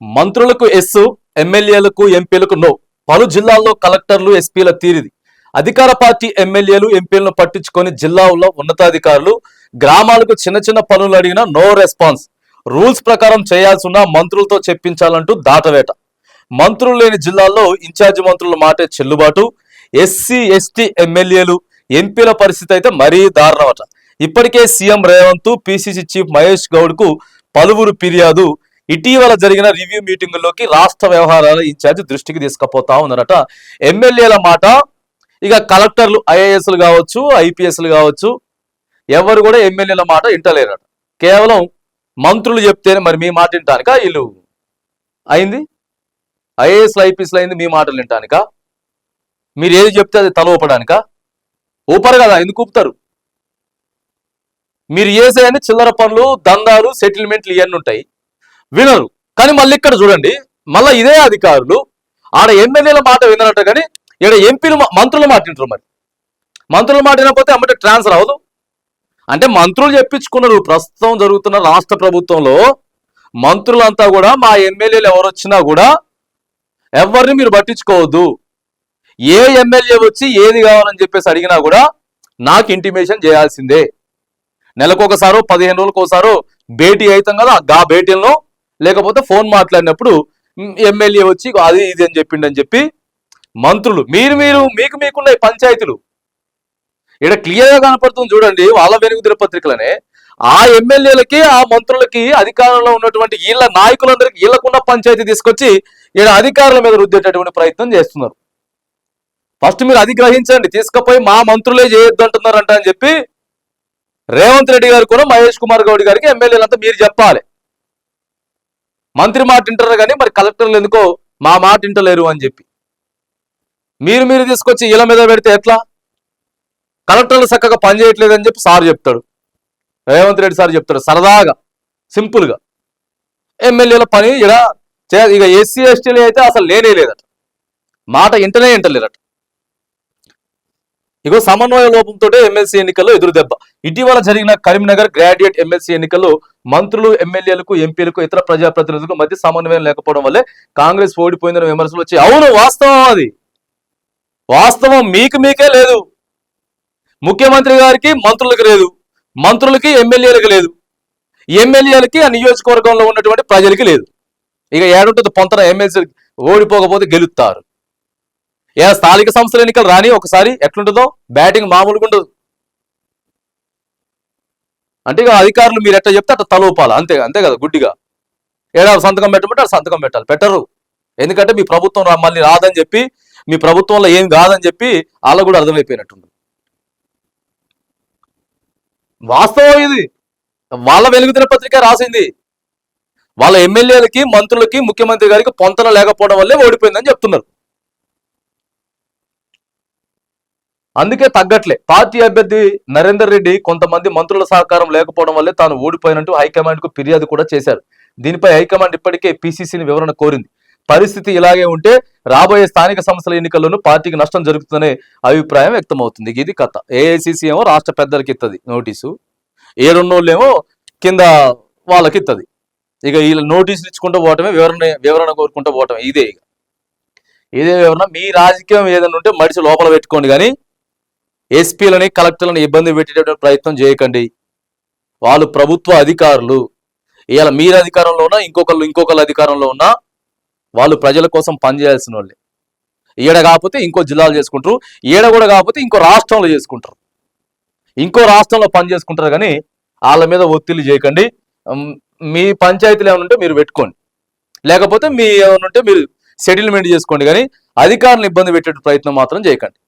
మంత్రులకు ఎస్ ఎమ్మెల్యేలకు ఎంపీలకు నో. పలు జిల్లాల్లో కలెక్టర్లు ఎస్పీల తీరిది. అధికార పార్టీ ఎమ్మెల్యేలు ఎంపీలను పట్టించుకొని జిల్లాల్లో ఉన్నతాధికారులు గ్రామాలకు చిన్న చిన్న పనులు అడిగినా నో రెస్పాన్స్. రూల్స్ ప్రకారం చేయాల్సిన మంత్రులతో చెప్పించాలంటూ దాటవేట. మంత్రులు లేని జిల్లాల్లో ఇన్ఛార్జి మంత్రుల మాటే చెల్లుబాటు. ఎస్సీ ఎస్టీ ఎమ్మెల్యేలు ఎంపీల పరిస్థితి అయితే మరీ దారుణమట. ఇప్పటికే CM Revanth PCC chief Mahesh గౌడ్కు పలువురు ఫిర్యాదు ఇటీవల జరిగిన రివ్యూ మీటింగుల్లోకి రాష్ట్ర వ్యవహారాల ఇన్ఛార్జి దృష్టికి తీసుకుపోతా ఉన్నారట. ఎమ్మెల్యేల మాట ఇక కలెక్టర్లు ఐఏఎస్లు కావచ్చు ఐపీఎస్లు కావచ్చు ఎవరు కూడా ఎమ్మెల్యేల మాట వింటలేరట. కేవలం మంత్రులు చెప్తేనే మరి మీ మాట వింటానుక వీళ్ళు? అయింది? ఐఏఎస్లు ఐపీఎస్లు అయింది మీ మాటలు వింటానుక? మీరు ఏది చెప్తే అది తల ఊపడానికా? ఊపరు కదా ఎందుకు ఊపుతారు? మీరు చేసేయని చిల్లర పనులు దందాలు సెటిల్మెంట్లు ఇవన్నీ ఉంటాయి. వినరు. కానీ మళ్ళీ ఇక్కడ చూడండి మళ్ళీ ఇదే అధికారులు ఆడ ఎమ్మెల్యేల మాట వినరట కానీ ఇక్కడ ఎంపీలు మా- మంత్రుల మరి. మంత్రులు మాట అమ్మటే ట్రాన్స్ఫర్ అవ్వదు. అంటే మంత్రులు చెప్పించుకున్నారు. ప్రస్తుతం జరుగుతున్న రాష్ట్ర ప్రభుత్వంలో మంత్రులంతా కూడా మా ఎమ్మెల్యేలు ఎవరు వచ్చినా కూడా ఎవరిని మీరు పట్టించుకోవద్దు. ఏ ఎమ్మెల్యే వచ్చి ఏది కావాలని చెప్పేసి అడిగినా కూడా నాకు ఇంటిమేషన్ చేయాల్సిందే. నెలకు ఒకసారో పదిహేను రోజులకు ఒకసారో భేటీ అవుతాం కదా ఆ భేటీలను లేకపోతే ఫోన్ మాట్లాడినప్పుడు ఎమ్మెల్యే వచ్చి అది ఇది అని చెప్పిండని చెప్పి మంత్రులు మీరు మీరు మీకు మీకున్న పంచాయతీలు. ఇక్కడ క్లియర్గా కనపడుతుంది చూడండి వాళ్ళ వెనుక దినపత్రికలనే ఆ ఎమ్మెల్యేలకి ఆ మంత్రులకి అధికారంలో ఉన్నటువంటి వీళ్ళ నాయకులందరికీ వీళ్ళకున్న పంచాయతీ తీసుకొచ్చి ఇక్కడ అధికారుల మీద రుద్దేటటువంటి ప్రయత్నం చేస్తున్నారు. ఫస్ట్ మీరు అది గ్రహించండి తీసుకుపోయి మా మంత్రులే చేయొద్దు అంటున్నారంట అని చెప్పి రేవంత్ రెడ్డి గారు కూడా మహేష్ కుమార్ గౌడ్ గారికి ఎమ్మెల్యేలంతా మీరు చెప్పాలి. మంత్రి మాట వింటారు కానీ మరి కలెక్టర్లు ఎందుకో మా మాట వింటలేరు అని చెప్పి. మీరు మీరు తీసుకొచ్చి ఇళ్ళ మీద పెడితే ఎట్లా? కలెక్టర్లు చక్కగా పని చేయట్లేదు అని చెప్పి సార్ చెప్తాడు. రేవంత్ రెడ్డి సార్ చెప్తాడు సరదాగా సింపుల్గా. ఎమ్మెల్యేల పని ఇలా ఇక ఎస్సీ ఎస్టీలు అయితే అసలు లేనే లేదట. మాట ఇంటనే ఇంటలేరట ఇగో సమన్వయ లోపంతో ఎమ్మెల్సీ ఎన్నికల్లో ఎదురు దెబ్బ. ఇటీవల జరిగిన కరీంనగర్ గ్రాడ్యుయేట్ ఎమ్మెల్సీ ఎన్నికల్లో మంత్రులు ఎమ్మెల్యేలకు ఎంపీలకు ఇతర ప్రజాప్రతినిధులకు మధ్య సమన్వయం లేకపోవడం వల్లే కాంగ్రెస్ ఓడిపోయిందని విమర్శలు వచ్చి అవును వాస్తవం అది. వాస్తవం మీకు మీకే లేదు. ముఖ్యమంత్రి గారికి మంత్రులకు లేదు. మంత్రులకి ఎమ్మెల్యేలకు లేదు. ఎమ్మెల్యేలకి ఆ నియోజకవర్గంలో ఉన్నటువంటి ప్రజలకి లేదు. ఇక ఏడుంటుంది పొంతన ఎమ్మెల్సీ ఓడిపోకపోతే గెలుస్తారు. ఏ స్థానిక సంస్థల ఎన్నికలు రాని ఒకసారి ఎట్లుంటుందో బ్యాటింగ్ మామూలుగా ఉండదు. అంటే ఇక అధికారులు మీరు ఎట్లా చెప్తే అట్లా తలూపాలి. అంతే అంతే కదా గుడ్డిగా. ఏడాది సంతకం పెట్టమంటే సంతకం పెట్టాలి. పెట్టరు. ఎందుకంటే మీ ప్రభుత్వం మళ్ళీ రాదని చెప్పి మీ ప్రభుత్వంలో ఏం కాదని చెప్పి వాళ్ళకు కూడా అర్థమైపోయినట్టుంది. వాస్తవం ఇది. వాళ్ళ వెలుగుదిన పత్రిక రాసింది. వాళ్ళ ఎమ్మెల్యేలకి మంత్రులకి ముఖ్యమంత్రి గారికి పొంతన లేకపోవడం వల్లే ఓడిపోయిందని చెప్తున్నారు. అందుకే తగ్గట్లే. పార్టీ అభ్యర్థి నరేందర్ రెడ్డి కొంతమంది మంత్రుల సహకారం లేకపోవడం వల్లే తాను ఓడిపోయినట్టు హైకమాండ్కు ఫిర్యాదు కూడా చేశారు. దీనిపై హైకమాండ్ ఇప్పటికే పిసిసిని వివరణ కోరింది. పరిస్థితి ఇలాగే ఉంటే రాబోయే స్థానిక సంస్థల ఎన్నికల్లోనూ పార్టీకి నష్టం జరుగుతుందనే అభిప్రాయం వ్యక్తమవుతుంది. ఇది కథ. ఏఐసిసి ఏమో రాష్ట్ర పెద్దలకి ఇస్తుంది నోటీసు. ఏ రెండోళ్ళేమో కింద వాళ్ళకి ఇస్తుంది ఇక వీళ్ళ నోటీసులు ఇచ్చుకుంటూ పోవటమే వివరణ వివరణ కోరుకుంటూ పోవటమే. ఇదే ఇక. ఇదే వివరణ మీ రాజకీయం ఏదైనా ఉంటే మడిచి లోపల పెట్టుకోండి కానీ ఎస్పీలని కలెక్టర్లను ఇబ్బంది పెట్టేటటువంటి ప్రయత్నం చేయకండి. వాళ్ళు ప్రభుత్వ అధికారులు. ఇవాళ మీరు అధికారంలో ఉన్నా ఇంకొకళ్ళు ఇంకొకళ్ళు అధికారంలో ఉన్నా వాళ్ళు ప్రజల కోసం పనిచేయాల్సిన వాళ్ళే ఈడ కాకపోతే ఇంకో జిల్లాలు చేసుకుంటారు ఈడ కూడా కాకపోతే ఇంకో రాష్ట్రంలో చేసుకుంటారు. ఇంకో రాష్ట్రంలో పని చేసుకుంటారు కానీ వాళ్ళ మీద ఒత్తిడి చేయకండి. మీ పంచాయతీలు ఏమైనా ఉంటే మీరు పెట్టుకోండి. లేకపోతే మీ ఏమైనా ఉంటే మీరు సెటిల్మెంట్ చేసుకోండి కానీ అధికారులను ఇబ్బంది పెట్టే ప్రయత్నం మాత్రం చేయకండి.